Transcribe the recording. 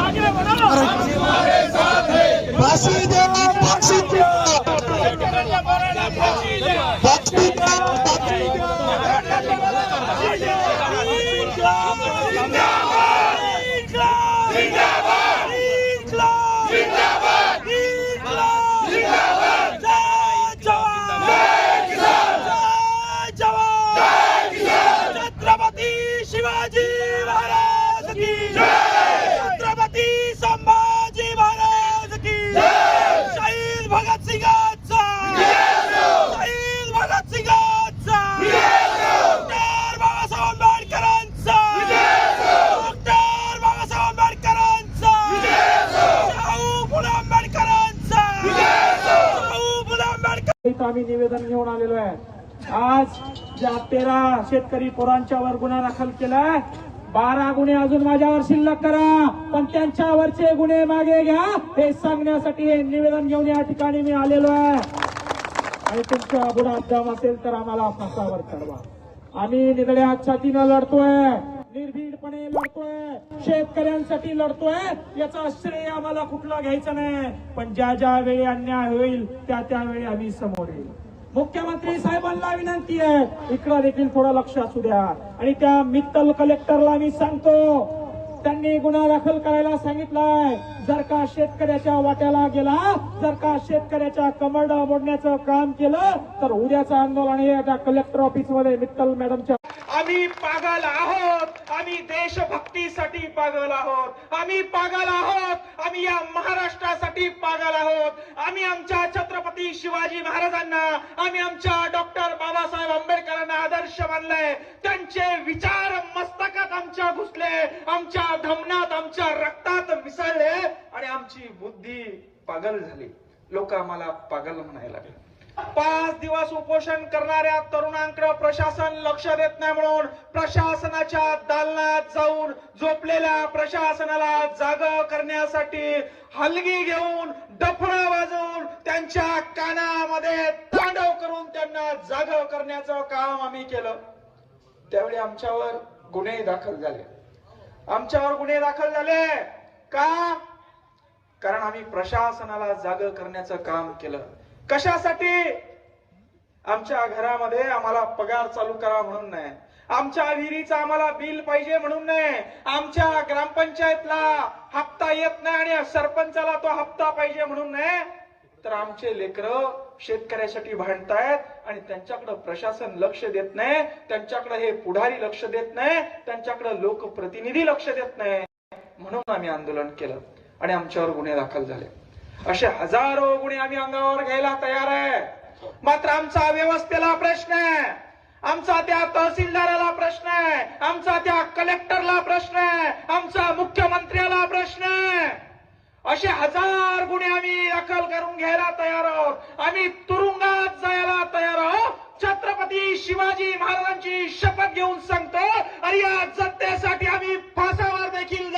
आगे बढ़ो फाशी द्या फाशी द्या फाशी द्या फाशी द्या छत्रपती शिवाजी महाराज की छत्रपती आम्ही निवेदन घेऊन आलेलो आहे. आज ज्या तेरा शेतकरी पोरांच्यावर गुन्हा दाखल केलाय बारा गुन्हे अजून माझ्यावर शिल्लक करा पण त्यांच्यावरचे गुन्हे मागे घ्या हे सांगण्यासाठी हे निवेदन घेऊन या ठिकाणी मी आलेलो आहे. आणि तुमचा गुन्हा दम असेल तर आम्हाला फासावर चढवा. आम्ही निगड्या छातीनं लढतोय निर्भीडपणे लढतोय शेतकऱ्यांसाठी लढतोय याचा श्रेय आम्हाला कुठला घ्यायचा नाही. पण ज्या ज्या वेळी अन्याय होईल त्या त्यावेळी आम्ही समोर मुख्यमंत्री साहेबांना विनंती आहे. इकडं देखील थोडं लक्ष असू द्या. आणि त्या मित्तल कलेक्टरला मी सांगतो त्यांनी गुन्हा दाखल करायला सांगितलाय. जर का शेतकऱ्याच्या वाट्याला गेला जर का शेतकऱ्याच्या कमरडा मोडण्याचं काम केलं तर उद्याचं आंदोलन हे त्या कलेक्टर ऑफिसमध्ये मित्तल मॅडमच्या आम्ही पागल आहोत. आम्ही देशभक्तीसाठी पागल आहोत. आम्ही पागल आहोत. आम्ही या महाराष्ट्रासाठी पागल आहोत. आम्ही आमच्या छत्रपती शिवाजी महाराजांना आम्ही आमच्या डॉक्टर बाबासाहेब आंबेडकरांना आदर्श मानलाय. त्यांचे विचार मस्तकात आमच्या घुसले. आमच्या धमनात आमच्या रक्तात मिसळले. आणि आमची बुद्धी पागल झाली. लोक आम्हाला पागल म्हणायला लागले. पाच दिवस उपोषण करणाऱ्या तरुणांकडे प्रशासन लक्ष देत नाही म्हणून प्रशासनाच्या दालनात जाऊन झोपलेल्या प्रशासनाला जाग करण्यासाठी हलगी घेऊन डफळा वाजवून त्यांच्या कानामध्ये तांडव करून त्यांना जाग करण्याचं काम आम्ही केलं. त्यावेळी आमच्यावर गुन्हे दाखल झाले. आमच्यावर गुन्हे दाखल झाले. का? कारण आम्ही प्रशासनाला जाग करण्याचं काम केलं. कशासाठी? आमच्या घरामध्ये आम्हाला पगार चालू करा म्हणून नाही. आमच्या विहिरीचं आम्हाला बिल पाहिजे म्हणून नाही. आमच्या ग्रामपंचायतला हप्ता येत नाही आणि सरपंचाला तो हप्ता पाहिजे म्हणून नाही. तर आमचे लेकर शेतकऱ्यासाठी भांडतायत आणि त्यांच्याकडे प्रशासन लक्ष देत नाही. त्यांच्याकडे हे पुढारी लक्ष देत नाही. त्यांच्याकडे लोकप्रतिनिधी लक्ष देत नाही. म्हणून आम्ही आंदोलन केलं आणि आमच्यावर गुन्हे दाखल झाले. असे हजारो गुन्हे आम्ही अंगावर घ्यायला तयार आहे. मात्र आमचा व्यवस्थेला प्रश्न आहे. आमचा त्या तहसीलदाराला प्रश्न आहे. आमचा त्या कलेक्टरला प्रश्न आहे. आमचा मुख्यमंत्र्याला प्रश्न आहे. असे हजार गुन्हे आम्ही दखल करून घ्यायला तयार आहोत. आम्ही तुरुंगात जायला तयार आहोत. छत्रपती शिवाजी महाराजांची शपथ घेऊन सांगतो आणि या जनतेसाठी आम्ही फासावर देखील